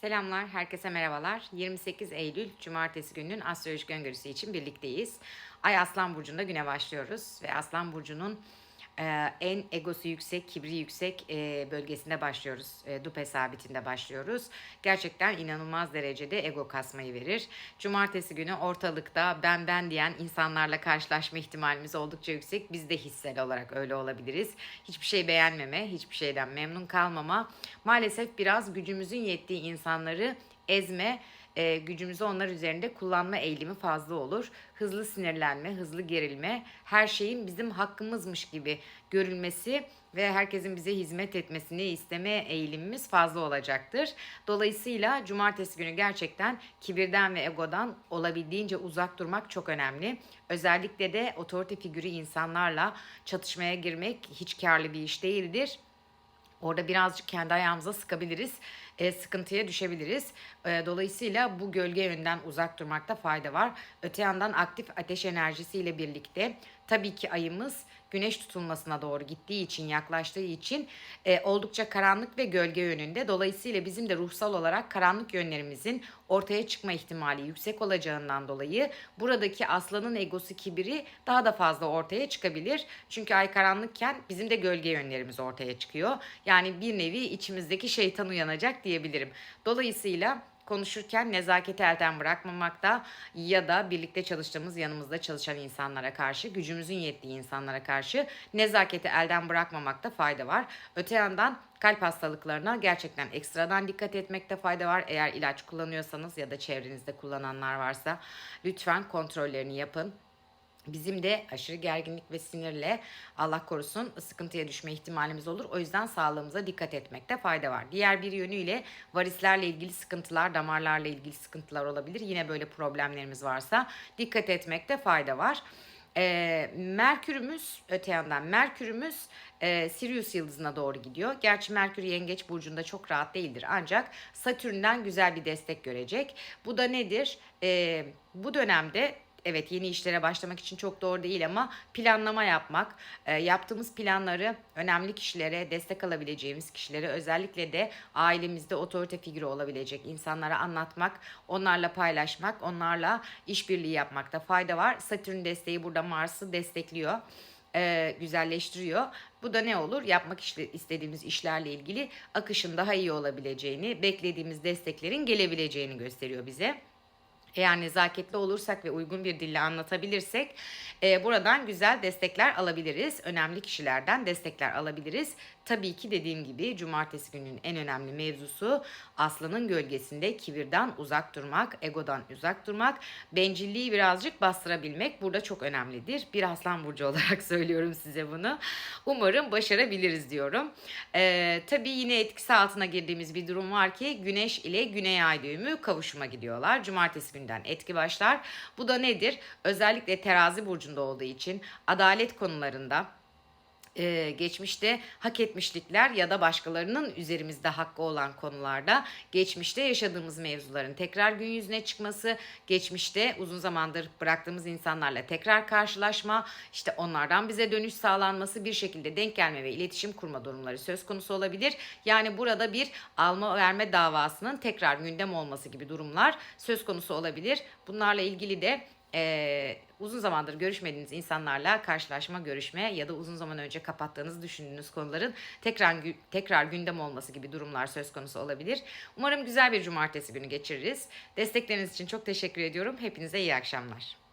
Selamlar, herkese merhabalar. 28 Eylül Cumartesi gününün astrolojik öngörüsü için birlikteyiz. Ay Aslan Burcu'nda güne başlıyoruz ve Aslan Burcu'nun e, en egosu yüksek, kibri yüksek e, bölgesinde başlıyoruz. E, Dupe sabitinde başlıyoruz. Gerçekten inanılmaz derecede ego kasmayı verir. Cumartesi günü ortalıkta ben ben diyen insanlarla karşılaşma ihtimalimiz oldukça yüksek. Biz de hissel olarak öyle olabiliriz. Hiçbir şey beğenmeme, hiçbir şeyden memnun kalmama, maalesef biraz gücümüzün yettiği insanları ezme, e, gücümüzü onlar üzerinde kullanma eğilimi fazla olur. Hızlı sinirlenme, hızlı gerilme, her şeyin bizim hakkımızmış gibi görülmesi ve herkesin bize hizmet etmesini isteme eğilimimiz fazla olacaktır. Dolayısıyla cumartesi günü gerçekten kibirden ve egodan olabildiğince uzak durmak çok önemli. Özellikle de otorite figürü insanlarla çatışmaya girmek hiç karlı bir iş değildir. Orada birazcık kendi ayağımıza sıkabiliriz, e, sıkıntıya düşebiliriz. E, dolayısıyla bu gölge yönden uzak durmakta fayda var. Öte yandan aktif ateş enerjisiyle birlikte tabii ki ayımız güneş tutulmasına doğru gittiği için, yaklaştığı için e, oldukça karanlık ve gölge yönünde. Dolayısıyla bizim de ruhsal olarak karanlık yönlerimizin ortaya çıkma ihtimali yüksek olacağından dolayı buradaki aslanın egosu kibiri daha da fazla ortaya çıkabilir. Çünkü ay karanlıkken bizim de gölge yönlerimiz ortaya çıkıyor. Yani bir nevi içimizdeki şeytan uyanacak diyebilirim. Dolayısıyla konuşurken nezaketi elden bırakmamakta ya da birlikte çalıştığımız yanımızda çalışan insanlara karşı, gücümüzün yettiği insanlara karşı nezaketi elden bırakmamakta fayda var. Öte yandan kalp hastalıklarına gerçekten ekstradan dikkat etmekte fayda var. Eğer ilaç kullanıyorsanız ya da çevrenizde kullananlar varsa lütfen kontrollerini yapın. Bizim de aşırı gerginlik ve sinirle Allah korusun sıkıntıya düşme ihtimalimiz olur. O yüzden sağlığımıza dikkat etmekte fayda var. Diğer bir yönüyle varislerle ilgili sıkıntılar, damarlarla ilgili sıkıntılar olabilir. Yine böyle problemlerimiz varsa dikkat etmekte fayda var. Ee, Merkürümüz öte yandan Merkürümüz e, Sirius yıldızına doğru gidiyor. Gerçi Merkür Yengeç burcunda çok rahat değildir ancak Satürn'den güzel bir destek görecek. Bu da nedir? Ee, bu dönemde evet yeni işlere başlamak için çok doğru değil ama planlama yapmak, e, yaptığımız planları önemli kişilere, destek alabileceğimiz kişilere özellikle de ailemizde otorite figürü olabilecek insanlara anlatmak, onlarla paylaşmak, onlarla işbirliği yapmakta fayda var. Satürn desteği burada Mars'ı destekliyor e, güzelleştiriyor. Bu da ne olur? Yapmak işte, istediğimiz işlerle ilgili akışın daha iyi olabileceğini, beklediğimiz desteklerin gelebileceğini gösteriyor bize. Eğer nezaketli olursak ve uygun bir dille anlatabilirsek e, buradan güzel destekler alabiliriz. Önemli kişilerden destekler alabiliriz. Tabii ki dediğim gibi cumartesi gününün en önemli mevzusu aslanın gölgesinde kibirden uzak durmak, egodan uzak durmak, bencilliği birazcık bastırabilmek burada çok önemlidir. Bir aslan burcu olarak söylüyorum size bunu. Umarım başarabiliriz diyorum. Ee, tabii yine etkisi altına girdiğimiz bir durum var ki güneş ile güney ay düğümü kavuşuma gidiyorlar. Cumartesi günden etki başlar. Bu da nedir? Özellikle terazi burcunda olduğu için adalet konularında e, geçmişte hak etmişlikler ya da başkalarının üzerimizde hakkı olan konularda geçmişte yaşadığımız mevzuların tekrar gün yüzüne çıkması, geçmişte uzun zamandır bıraktığımız insanlarla tekrar karşılaşma, işte onlardan bize dönüş sağlanması, bir şekilde denk gelme ve iletişim kurma durumları söz konusu olabilir. Yani burada bir alma verme davasının tekrar gündem olması gibi durumlar söz konusu olabilir. Bunlarla ilgili de e, uzun zamandır görüşmediğiniz insanlarla karşılaşma, görüşme ya da uzun zaman önce kapattığınızı düşündüğünüz konuların tekrar tekrar gündem olması gibi durumlar söz konusu olabilir. Umarım güzel bir cumartesi günü geçiririz. Destekleriniz için çok teşekkür ediyorum. Hepinize iyi akşamlar.